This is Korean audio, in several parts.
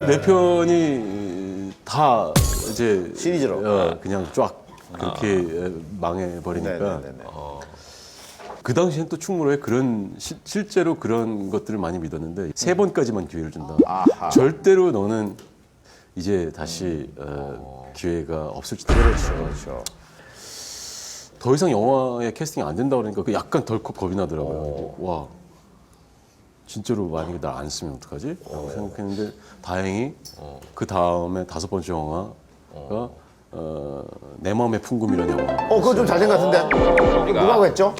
네 편이 다 이제 시리즈로. 어, 그냥 쫙 그렇게 망해 버리니까 네네네. 그 당시엔 또 충무로에 그런 시- 실제로 그런 것들을 많이 믿었는데 세 번까지만 기회를 준다. 아하. 절대로 너는 이제 다시 어, 기회가 없을지도 모르죠. 그렇죠. 더 이상 영화에 캐스팅 안 된다 그러니까 그 약간 덜컥 겁이 나더라고요. 와 진짜로 만약에 날안 쓰면 어떡하지? 라고 생각했는데 다행히 그 다음에 다섯 번째 영화가 어, 내 마음의 풍금이라는 영화. 어, 그거 좀 잘된 것 같은데. 누가 하고 했죠?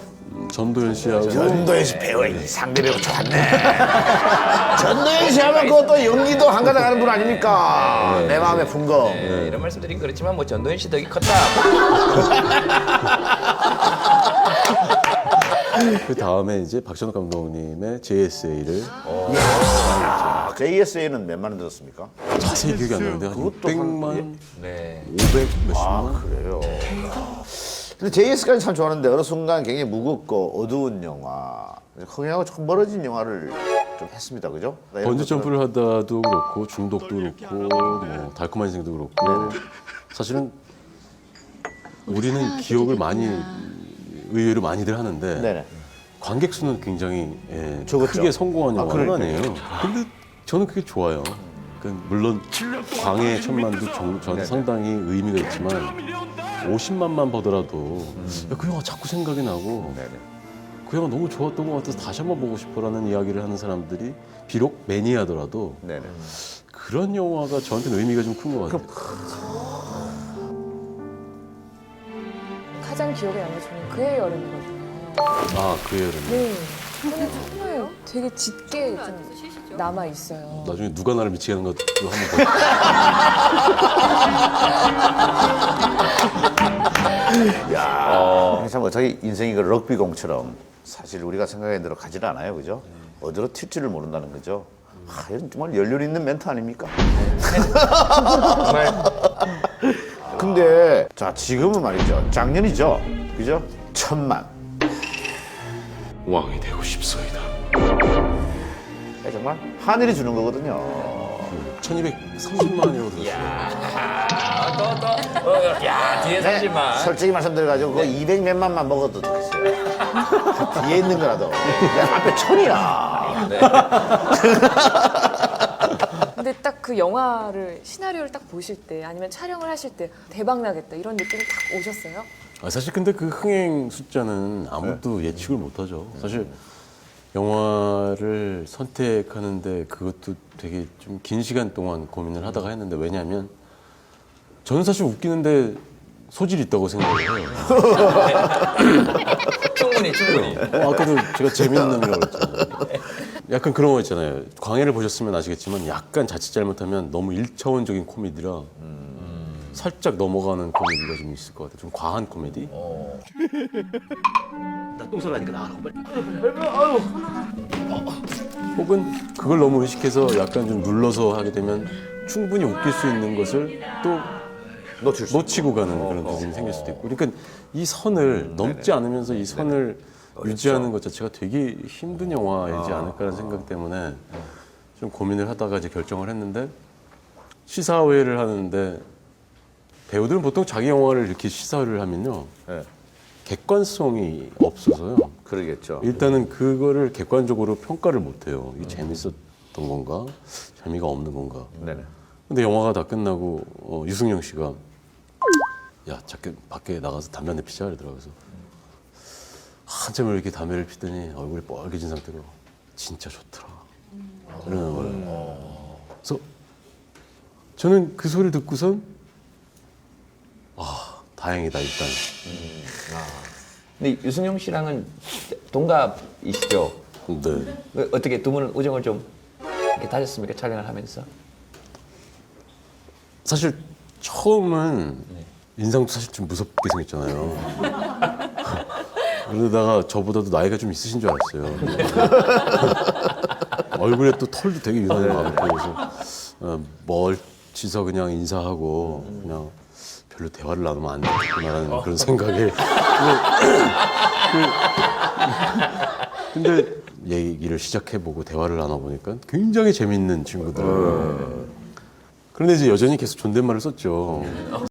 전도연 씨하고 전도연 씨 배우, 상대 배우 좋았네. 전도연 씨 하면 그것도 연기도 한 가닥 하는 분 아닙니까? 내 마음의 풍금. 네, 이런 말씀드린 그렇지만 뭐 전도연 씨 덕이 컸다. 그 다음에 이제 박찬욱 감독님의 JSA를 아, JSA는 몇만 원 들었습니까? 자세히 기억이 안 나는데 한 그것도 한- 600만, 네. 500 몇십만? 그래요. 근데 JS까지 참 좋아하는데 어느 순간 굉장히 무겁고 어두운 영화, 흥행하고 조금 멀어진 영화를 좀 했습니다, 그죠? 번지 점프를 하다도 그렇고 중독도 그렇고 뭐 달콤한 인생도 그렇고 사실은 우리는 기억을 많이 의외로 많이들 하는데 네네. 관객 수는 굉장히 예, 적었죠. 크게 성공한 아, 영화는 그러니까요. 아니에요. 근데 저는 그게 좋아요. 그러니까 물론 광해 천만도 정- 저한테 상당히 의미가 있지만 50만만 보더라도 야, 그 영화 자꾸 생각이 나고. 그 영화 너무 좋았던 것 같아서 다시 한번 보고 싶어라는 이야기를 하는 사람들이 비록 매니아더라도 네네. 그런 영화가 저한테는 의미가 좀 큰 것 같아요. 가장 기억에 남는 저는 그의 여름이거든요. 아, 그 여름. 네. 근데 정말 되게 짙게 좀 남아 있어요. 나중에 누가 나를 미치게 하는 것도 한번 보자. 야, 참 어차피 인생이 그 럭비 공처럼 사실 우리가 생각하는 대로 가지를 않아요, 그죠? 어디로 튈지를 모른다는 거죠. 아, 이건 정말 연륜 있는 멘트 아닙니까? 근데 자 지금은 말이죠, 작년이죠, 그죠? 천만. 왕이 되고 싶소이다. 야, 정말 하늘이 주는 거거든요. 1230만이라고 들었어요. 아, 또, 또, 어, 야, 뒤에 네, 사실만. 솔직히 말씀드려가지고 그200 몇만만 먹어도 좋겠어요. 뒤에 있는 거라도. 야, 앞에 천이야. 근데 딱 그 영화를 시나리오를 딱 보실 때 아니면 촬영을 하실 때 대박 나겠다 이런 느낌이 딱 오셨어요? 아, 사실 근데 그 흥행 숫자는 아무도 예측을 못하죠. 사실 영화를 선택하는데 그것도 되게 좀 긴 시간 동안 고민을 하다가 했는데 왜냐하면 저는 사실 웃기는데 소질이 있다고 생각을 해요. 충분히, 충분히. 어, 아까도 제가 재미있는 놈이라고 그랬잖아요. 약간 그런 거 있잖아요. 광해를 보셨으면 아시겠지만 약간 자칫 잘못하면 너무 일차원적인 코미디라 살짝 넘어가는 코미디가 좀 있을 것 같아요. 좀 과한 코미디. 혹은 그걸 너무 의식해서 약간 좀 눌러서 하게 되면 충분히 웃길 수 있는 것을 또 놓칠 수 놓치고 가는 그런 부분이 생길 수도 있고. 그러니까 이 선을 넘지 않으면서 이 선을 유지하는 것 자체가 되게 힘든 영화이지 않을까라는 생각 때문에 좀 고민을 하다가 이제 결정을 했는데 시사회를 하는데 배우들은 보통 자기 영화를 이렇게 시사회를 하면요 네. 객관성이 없어서요. 그러겠죠. 일단은 그거를 객관적으로 평가를 못 해요. 이게 재밌었던 건가? 재미가 없는 건가? 네네. 근데 영화가 다 끝나고 어, 유승용 씨가 야, 밖에, 밖에 나가서 담배 한 대 피자 그러더라고요. 그래서 한참을 이렇게 담배를 피더니 얼굴이 뻘개진 상태로 진짜 좋더라. 이러는 거예요. 그래서 저는 그 소리를 듣고선 아, 다행이다 일단. 근데 유승용 씨랑은 동갑이시죠? 네. 그 어떻게 두 분은 우정을 좀 이렇게 다졌습니까? 촬영을 하면서? 사실 처음은 인상도 사실 좀 무섭게 생겼잖아요. 그러다가 저보다도 나이가 좀 있으신 줄 알았어요. 얼굴에 또 털도 되게 유난히 많고 그래서 어, 멀치서 그냥 인사하고 그냥 별로 대화를 나누면 안 되겠구나라는 그런 생각에 그, 근데 얘기를 시작해보고 대화를 나눠보니까 굉장히 재밌는 친구들. 그런데 이제 여전히 계속 존댓말을 썼죠.